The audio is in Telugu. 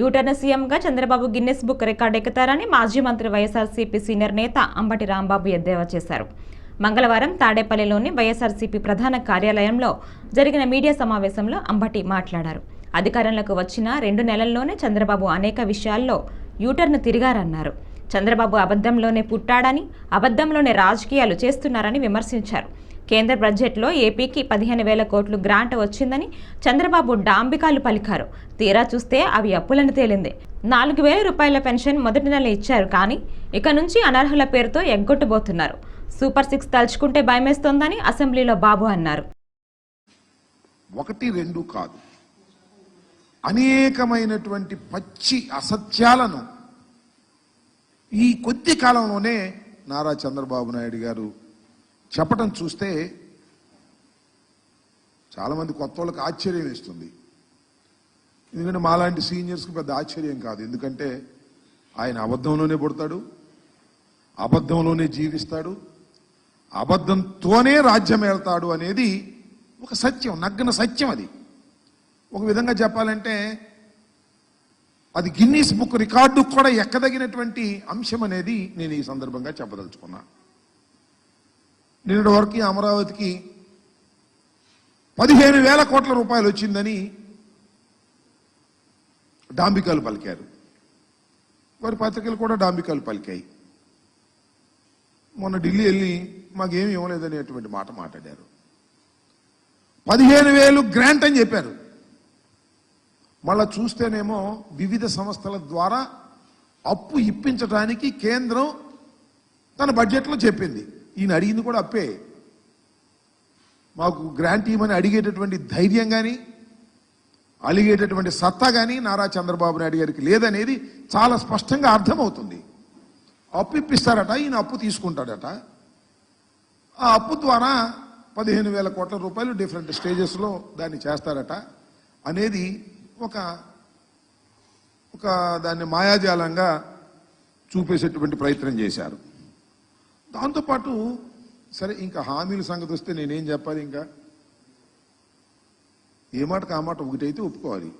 యూటర్న్ సీఎంగా చంద్రబాబు గిన్నెస్ బుక్ రికార్డు ఎక్కుతారని మాజీ మంత్రి వైఎస్ఆర్సీపీ సీనియర్ నేత అంబటి రాంబాబు ఎద్దేవా చేశారు. మంగళవారం తాడేపల్లిలోని వైఎస్ఆర్సీపీ ప్రధాన కార్యాలయంలో జరిగిన మీడియా సమావేశంలో అంబటి మాట్లాడారు. అధికారంలోకి వచ్చిన రెండు నెలల్లోనే చంద్రబాబు అనేక విషయాల్లో యూటర్న్ తిరిగారన్నారు. చంద్రబాబు అబద్ధంలోనే పుట్టాడని అబద్ధంలోనే రాజకీయాలు చేస్తున్నారని విమర్శించారు. కేంద్ర బడ్జెట్లో ఏపీకి పదిహేను వేల కోట్లు గ్రాంట్ వచ్చిందని చంద్రబాబు డాంబికాలు పలికారు. తీరా చూస్తే అవి అప్పులను తేలింది. నాలుగు వేల రూపాయల పెన్షన్ మొదటి నెల ఇచ్చారు కానీ ఇక నుంచి అనర్హుల పేరుతో ఎగ్గొట్టబోతున్నారు. సూపర్ సిక్స్ తలుచుకుంటే భయమేస్తోందని అసెంబ్లీలో బాబు అన్నారు. ఒకటి రెండు కాదు. అనేకమైనటువంటి పచ్చి అసత్యాలను ఈ కొద్ది కాలంలోనే నారా చంద్రబాబు నాయుడు గారు చెప్పటం చూస్తే చాలామంది కొత్త వాళ్ళకి ఆశ్చర్యం ఇస్తుంది ఎందుకంటే మాలాంటి సీనియర్స్కి పెద్ద ఆశ్చర్యం కాదు. ఎందుకంటే ఆయన అబద్ధంలోనే పుడతాడు అబద్ధంలోనే జీవిస్తాడు అబద్ధంతోనే రాజ్యం వెళ్తాడు అనేది ఒక సత్యం నగ్న సత్యం అది. ఒక విధంగా చెప్పాలంటే అది గిన్నీస్ బుక్ రికార్డు కూడా ఎక్కదగినటువంటి అంశం అనేది నేను ఈ సందర్భంగా చెప్పదలుచుకున్నాను నిన్నటి వరకు అమరావతికి పదిహేను వేల కోట్ల రూపాయలు వచ్చిందని డాంబికాలు పలికారు. వారి పత్రికలు కూడా డాంబికాలు పలికాయి. మొన్న ఢిల్లీ వెళ్ళి మాకేమి ఇవ్వలేదనేటువంటి మాట మాట్లాడారు. పదిహేను వేలు గ్రాంట్ అని చెప్పారు. మళ్ళా చూస్తేనేమో వివిధ సంస్థల ద్వారా అప్పు ఇప్పించడానికి కేంద్రం తన బడ్జెట్లో చెప్పింది. ఈయన అడిగింది కూడా అప్పే. మాకు గ్రాంట్ ఇవ్వమని అడిగేటటువంటి ధైర్యం కానీ అలిగేటటువంటి సత్తా కానీ నారా చంద్రబాబు నాయుడు గారికి లేదనేది చాలా స్పష్టంగా అర్థమవుతుంది. అప్పు ఇప్పిస్తారట ఈయన అప్పు తీసుకుంటాడట. ఆ అప్పు ద్వారా పదిహేను వేల కోట్ల రూపాయలు డిఫరెంట్ స్టేజెస్లో దాన్ని చేస్తారట. అనేది ఒక ఒక దాన్ని మాయాజాలంగా చూపేసేటువంటి ప్రయత్నం చేశారు. దాంతోపాటు సరే ఇంకా హామీల సంగతి వస్తే నేనేం చెప్పాలి ఇంకా? ఏ మాటకు ఆ మాట ఒకటైతే ఒప్పుకోవాలి.